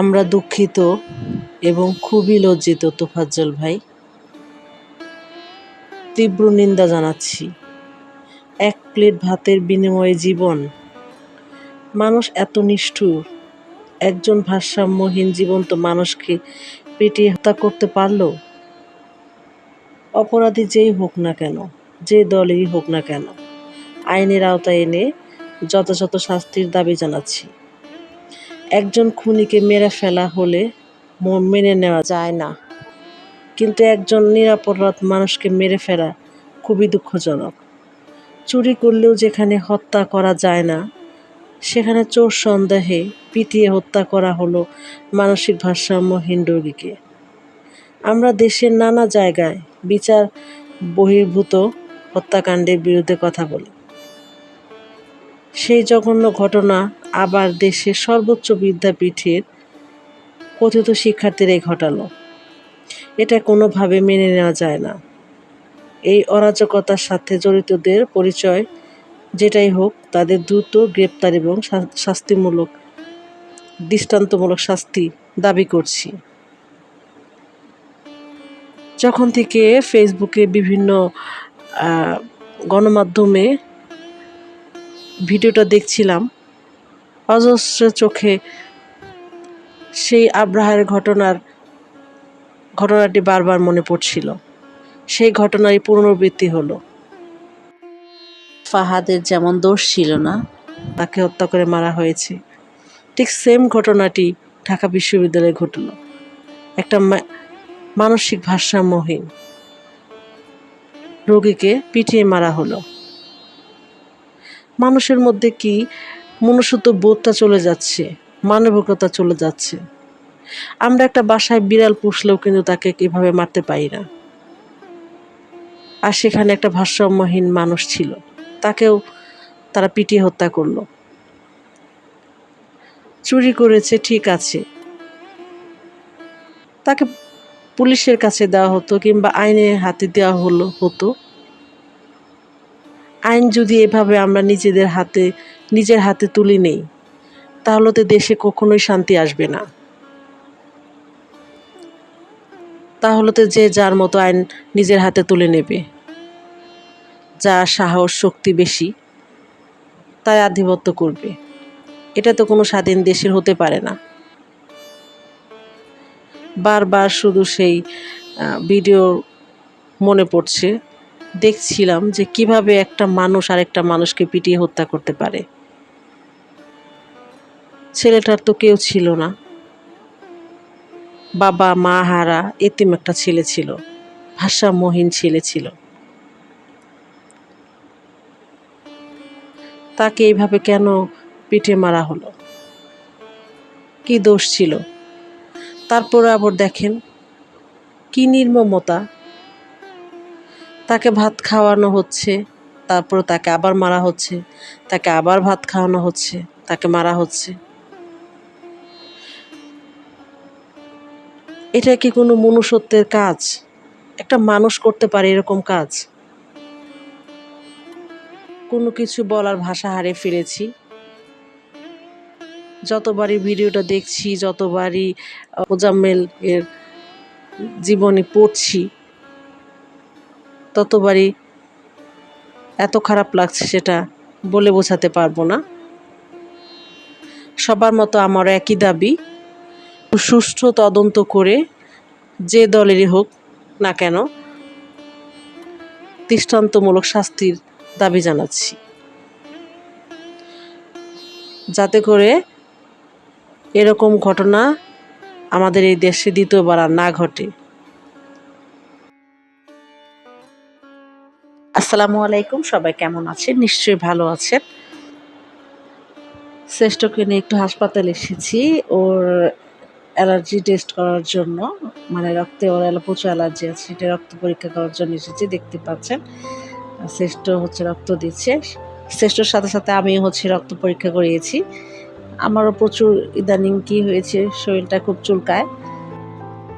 আমরা দুঃখিত এবং খুবই লজ্জিত, তোফাজ্জল ভাই। তীব্র নিন্দা জানাচ্ছি। এক প্লেট ভাতের বিনিময়ে জীবন। মানুষ এত নিষ্ঠুর। একজন ভারসাম্যহীন জীবন্ত মানুষকে পেটিয়ে হত্যা করতে পারল? অপরাধী যেই হোক না কেন, যে দলেই হোক না কেন, আইনের আওতায় এনে যথাযথ শাস্তির দাবি জানাচ্ছি। একজন খুনিকে মেরে ফেলা হলে মেনে নেওয়া যায় না। কিন্তু একজন নিরাপরাধ মানুষকে মেরে ফেলা খুবই দুঃখজনক। চুরি করলেও যেখানে হত্যা করা যায় না, সেখানে চোর সন্দেহে পিটিয়ে হত্যা করা হলো মানসিক ভারসাম্যহীন রোগীকে আমরা দেশের নানা জায়গায় বিচার বহির্ভূত হত্যাকাণ্ডের বিরুদ্ধে কথা বলি। সেই জঘন্য ঘটনা আবার দেশের সর্বোচ্চ বিদ্যাপীঠের কথিত শিক্ষার্থীরাই ঘটালো। এটা কোনোভাবে মেনে নেওয়া যায় না। এই অরাজকতার সাথে জড়িতদের পরিচয় যেটাই হোক, তাদের দ্রুত গ্রেপ্তার এবং শাস্তিমূলক, দৃষ্টান্তমূলক শাস্তি দাবি করছি। যখন থেকে ফেসবুকে বিভিন্ন গণমাধ্যমে ভিডিওটা দেখছিলাম অজস্র চোখে সেই আব্রাহারের ঘটনার ঘটনাটি বারবার মনে পড়ছিল। সেই ঘটনারই পুনরাবৃত্তি হলো। ফাহাদের যেমন দোষ ছিল না তাকে হত্যা করে মারা হয়েছে। ঠিক সেম ঘটনাটি ঢাকা বিশ্ববিদ্যালয়ে ঘটলো। একটা মানসিক ভারসাম্যহীন রোগীকে পিটিয়ে মারা হলো। মানুষের মধ্যে কি মনুষ্যত্ব বোধটা চলে যাচ্ছে, মানবিকতা চলে যাচ্ছে। আমরা একটা বাসায় বিড়াল পুষলেও কিন্তু তাকে কীভাবে মারতে পারি না। আর সেখানে একটা ভারসাম্যহীন মানুষ ছিল, তাকেও তারা পিটিয়ে হত্যা করল। চুরি করেছে, ঠিক আছে। তাকে পুলিশের কাছে দেওয়া হতো কিংবা আইনের হাতে দেওয়া হলো, হতো। আইন যদি এভাবে আমরা নিজেদের হাতে নিজের হাতে তুলে নেই, তাহলে তো দেশে কখনোই শান্তি আসবে না। তাহলে তো যে যার মতো আইন নিজের হাতে তুলে নেবে, যার সাহস, শক্তি বেশি, তাই আধিপত্য করবে। এটা তো কোনো স্বাধীন দেশের হতে পারে না। বারবার শুধু সেই ভিডিও মনে পড়ছে। দেখছিলাম যে কীভাবে একটা মানুষ আরেকটা মানুষকে পিটিয়ে হত্যা করতে পারে। ছেলেটার তো কেউ ছিল না। বাবা, মা, হারা, এতিম একটা ছেলে ছিল। ভাষামহীন ছেলে ছিল। তাকে এইভাবে কেন পিঠে মারা হলো? কি দোষ ছিল? তারপরে আবার দেখেন, কি নির্মমতা। তাকে ভাত খাওয়ানো হচ্ছে, তারপর তাকে আবার মারা হচ্ছে, তাকে আবার ভাত খাওয়ানো হচ্ছে, তাকে মারা হচ্ছে। এটা কি কোনো মনুষ্যত্বের কাজ? একটা মানুষ করতে পারে এরকম কাজ? কোনো কিছু বলার ভাষা হারে ফিরেছি যতবারই ভিডিওটা দেখছি, যতবারই মোজাম্মেল এর জীবনে পড়ছি, ততবারই এত খারাপ লাগছে সেটা বলে বোঝাতে পারব না। সবার মতো আমার একই দাবি। সুষ্ঠু তদন্ত করে যে দলেরই হোক না কেন দৃষ্টান্তমূলক শাস্তির দাবি জানাচ্ছি। যাতে করে এরকম ঘটনা আমাদের এই দেশে দ্বিতীয়বার আর না ঘটে। আসসালামু আলাইকুম, সবাই কেমন আছেন? নিশ্চয়ই ভালো আছেন। শ্রেষ্ঠকে নিয়ে একটু হাসপাতালে এসেছি। ওর অ্যালার্জি টেস্ট করার জন্য মানে রক্তে ওর প্রচুর অ্যালার্জি আছে, সেটা রক্ত পরীক্ষা করার জন্য এসেছি, দেখতে পাচ্ছেন। শ্রেষ্ঠ হচ্ছে রক্ত দিচ্ছে। শ্রেষ্ঠর সাথে সাথে আমিও হচ্ছে রক্ত পরীক্ষা করিয়েছি। আমারও প্রচুর ইদানিং কি হয়েছে, শরীরটা খুব চুলকায়।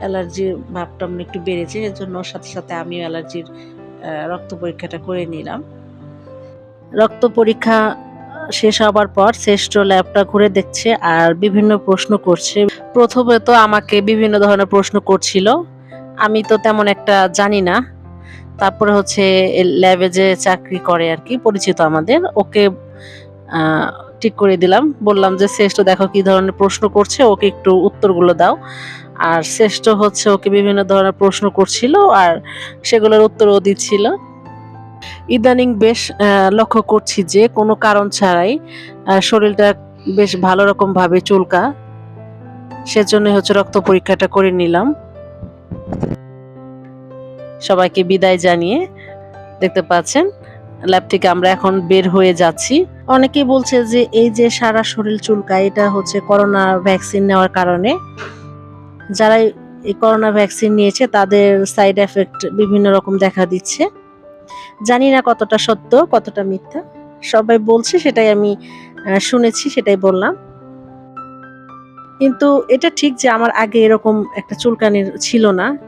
অ্যালার্জির ভাবটা একটু বেড়েছে এর জন্য সাথে সাথে আমিও অ্যালার্জির রক্ত পরীক্ষাটা করে নিলাম। রক্ত পরীক্ষা শেষ হবার পর শ্রেষ্ঠ ল্যাবটা ঘুরে দেখছে আর বিভিন্ন প্রশ্ন করছে। প্রথমে তো আমাকে বিভিন্ন ধরনের প্রশ্ন করছিল। আমি তো তেমন একটা জানি না। তারপরে হচ্ছে ল্যাবে যে চাকরি করে আর কি, পরিচিত আমাদের, ওকে ঠিক করে দিলাম। বললাম যে, শ্রেষ্ঠ, দেখো কি ধরনের প্রশ্ন করছে, ওকে একটু উত্তরগুলো দাও। আর শ্রেষ্ঠ হচ্ছে ওকে বিভিন্ন ধরনের প্রশ্ন করছিল আর সেগুলোর উত্তরও দিচ্ছিল। ইদানিং বেশ লক্ষ্য করছি যে কোনো কারণ ছাড়াই শরীরটা বেশ ভালো রকম ভাবে চুলকা। সেজন্য হচ্ছে রক্ত পরীক্ষাটা করে নিলাম। সবাইকে বিদায় জানিয়ে দেখতে পাচ্ছেন, ল্যাব থেকে আমরা এখন বের হয়ে যাচ্ছি। অনেকেই বলছে যে এই যে সারা শরীর চুলকা এটা হচ্ছে করোনা ভ্যাকসিন নেওয়ার কারণে। যারা এই করোনা ভ্যাকসিন নিয়েছে, তাদের সাইড এফেক্ট বিভিন্ন রকম দেখা দিচ্ছে। জানি না কতটা সত্য, কতটা মিথ্যা। সবাই বলছে সেটাই আমি শুনেছি, সেটাই বললাম। কিন্তু এটা ঠিক যে আমার আগে এরকম একটা চুলকানির ছিল না।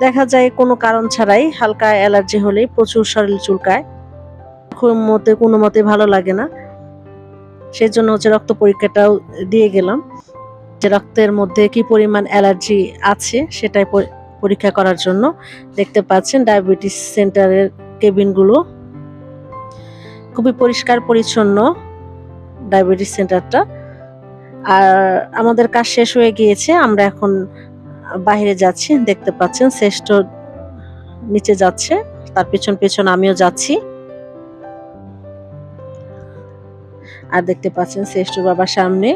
দেখা যায় কোনো কারণ ছাড়াই হালকা অ্যালার্জি হলেই প্রচুর শরীর চুলকায়। মতে, কোনো মতে ভালো লাগে না। সেজন্য হচ্ছে রক্ত পরীক্ষাটাও দিয়ে গেলাম যে রক্তের মধ্যে কি পরিমাণ অ্যালার্জি আছে সেটাই পরীক্ষা করার জন্য দেখতে পাচ্ছেন ডায়াবেটিস সেন্টারের কেবিনগুলো। খুবই পরিষ্কার, পরিচ্ছন্ন ডায়াবেটিস সেন্টারটা। আর আমাদের কাজ শেষ হয়ে গিয়েছে, আমরা এখন বাইরে যাচ্ছি, দেখতে পাচ্ছেন শ্রেষ্ঠ নিচে যাচ্ছে, তার পেছন পেছন আমিও যাচ্ছি। আর দেখতে পাচ্ছেন শ্রেষ্ঠ বাবার সামনে।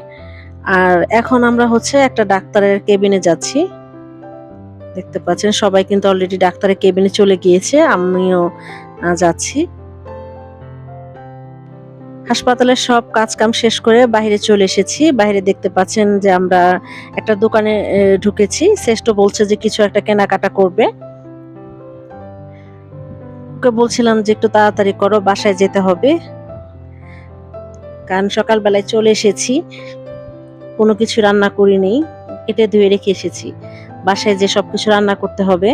আর এখন আমরা হচ্ছে একটা ডাক্তারের কেবিনে যাচ্ছি। দেখতে পাচ্ছেন, সবাই কিন্তু অলরেডি ডাক্তারের কেবিনে চলে গিয়েছে, আমিও যাচ্ছি। হাসপাতালের সব কাজ কাম শেষ করে বাইরে চলে এসেছি। বাইরে দেখতে পাচ্ছেন যে আমরা একটা দোকানে ঢুকেছি। শ্রেষ্ঠ বলছে যে কিছু একটা কেনাকাটা করবে। ওকে বলছিলাম যে একটু তাড়াতাড়ি করো, বাসায় যেতে হবে। কারণ সকালবেলায় চলে এসেছি। কোনো কিছু রান্না করিনি, কেটে ধুয়ে রেখে এসেছি। বাসায় যে সবকিছু রান্না করতে হবে।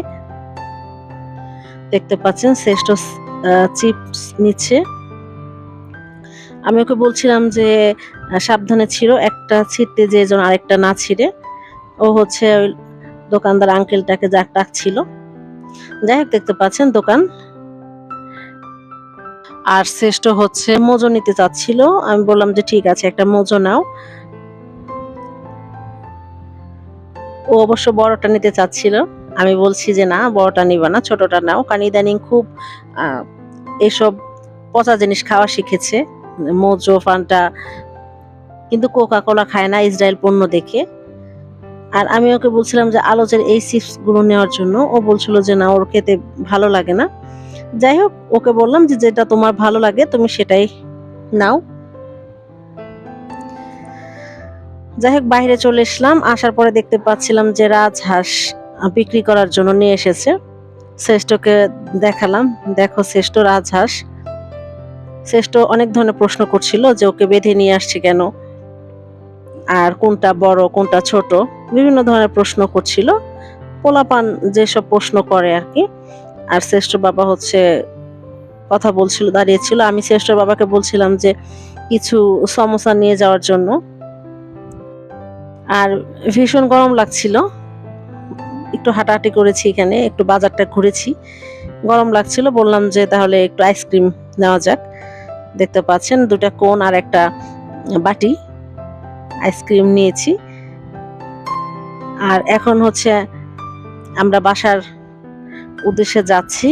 দেখতে পাচ্ছেন শ্রেষ্ঠ চিপস নিচ্ছে। আমি ওকে বলছিলাম যে সাবধানে ছিল একটা ছিটতে যে যেন আরেকটা না ছিঁড়ে। ও হচ্ছে ওই দোকানদার আঙ্কেলটাকে যা ডাকছিল। যাই হোক, দেখতে পাচ্ছেন দোকান। আর শ্রেষ্ঠ হচ্ছে মোজো নিতে চাচ্ছিল। আমি বললাম যে, ঠিক আছে, একটা মোজো নাও। ও অবশ্য বড়টা নিতে চাচ্ছিল। আমি বলছি যে, না, বড়টা নিবা না, ছোটটা নাও। কারণ ইদানিং খুব এসব পচা জিনিস খাওয়া শিখেছে, মোজো, ফান্টা, কিন্তু কোকা কোলা খায় না ইসরায়েল পণ্য দেখে। আর আমি ওকে বলছিলাম যে, আলোচের এই চিপসগুলো নেওয়ার জন্য। ও বলছিল যে, না, ওর খেতে ভালো লাগে না। যাই হোক, ওকে বললাম যে, যেটা তোমার ভালো লাগে, তুমি সেটাই নাও। যাই হোক, বাইরে চলে এসলাম। আসার পরে দেখতে পাচ্ছিলাম যে রাজহাঁস বিক্রি করার জন্য নিয়ে এসেছে। শ্রেষ্ঠকে দেখালাম। দেখো, শ্রেষ্ঠ রাজহাঁস শ্রেষ্ঠ অনেক ধরনের প্রশ্ন করছিল যে ওকে বেঁধে নিয়ে আসছে কেন? আর কোনটা বড়, কোনটা ছোট? বিভিন্ন ধরনের প্রশ্ন করছিল। পোলাপান যেসব প্রশ্ন করে আর কি। আর শ্রেষ্ঠ বাবা হচ্ছে কথা বলছিল, দাঁড়িয়েছিল। আমি শ্রেষ্ঠ বাবাকে বলছিলাম যে কিছু সমস্যা নিয়ে যাওয়ার জন্য। আর ভীষণ গরম লাগছিল। একটু হাঁটাহাঁটি করেছি এখানে, একটু বাজারটা ঘুরেছি। গরম লাগছিল, বললাম যে তাহলে একটু আইসক্রিম নেওয়া যাক। দেখতে পাচ্ছেন দুটা কোন আর একটা বাটি আইসক্রিম নিয়েছি। আর এখন হচ্ছে আমরা বাসার উদ্দেশ্যে যাচ্ছি।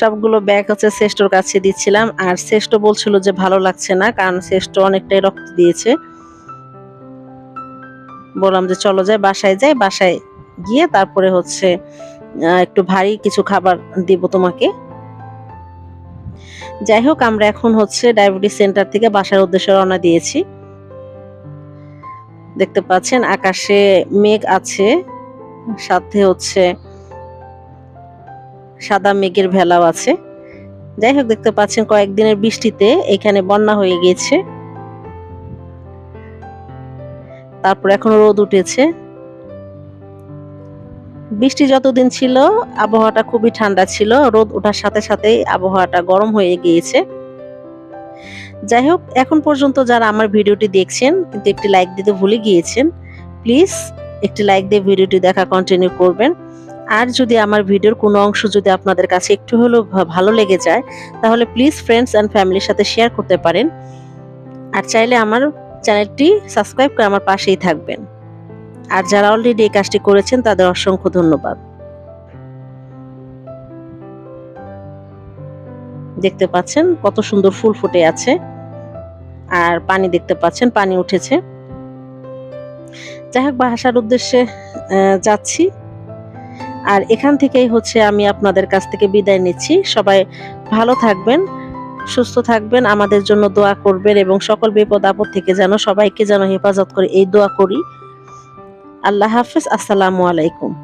সবগুলো ব্যাগ হচ্ছে শ্রেষ্ঠর কাছে দিচ্ছিলাম। আর শ্রেষ্ঠ বলছিল যে ভালো লাগছে না, কারণ শ্রেষ্ঠ অনেকটাই রক্ত দিয়েছে। বললাম যে চলো যাই, বাসায় যাই, বাসায় গিয়ে তারপরে হচ্ছে একটু ভারী কিছু খাবার দিব তোমাকে। যাই হোক, আমরা এখন হচ্ছে ডায়াবেটিস সেন্টার থেকে বাসার উদ্দেশ্যে রওনা দিয়েছি। দেখতে পাচ্ছেন আকাশে মেঘ আছে, সাথে হচ্ছে সাদা মেঘের ভেলাও আছে। যাই হোক, দেখতে পাচ্ছেন কয়েকদিনের বৃষ্টিতে এখানে বন্যা হয়ে গিয়েছে। তারপর এখন রোদ উঠেছে। বৃষ্টি যতদিন ছিল, আবহাওয়াটা খুবই ঠান্ডা ছিল। রোদ ওঠার সাথে সাথেই আবহাওয়াটা গরম হয়ে গিয়েছে। যাই হোক, এখন পর্যন্ত যারা আমার ভিডিওটি দেখছেন, কিন্তু একটি লাইক দিতে ভুলে গিয়েছেন, প্লিজ একটি লাইক দিয়ে ভিডিওটি দেখা কন্টিনিউ করবেন। আর যদি আমার ভিডিওর কোনো অংশ যদি আপনাদের কাছে একটু হলেও ভালো লেগে যায়, তাহলে প্লিজ ফ্রেন্ডস অ্যান্ড ফ্যামিলির সাথে শেয়ার করতে পারেন। আর চাইলে আমার চ্যানেলটি সাবস্ক্রাইব করে আমার পাশেই থাকবেন। আর যারা অলরেডি এই কাজটি করেছেন, তাদের অসংখ্য ধন্যবাদ। দেখতে পাচ্ছেন কত সুন্দর ফুল ফুটে আছে। আর পানি দেখতে পাচ্ছেন, পানি উঠেছে। যাই হোক, বাসার উদ্দেশ্যে যাচ্ছি। আর এখান থেকেই হচ্ছে আমি আপনাদের কাছ থেকে বিদায় নিচ্ছি। সবাই ভালো থাকবেন। সুস্থ থাকবেন, আমাদের জন্য দোয়া করবেন এবং সকল বিপদ আপদ থেকে যেন সবাইকে যেন হেফাজত করে এই দোয়া করি। আল্লাহ হাফিজ, আসসালামু আলাইকুম।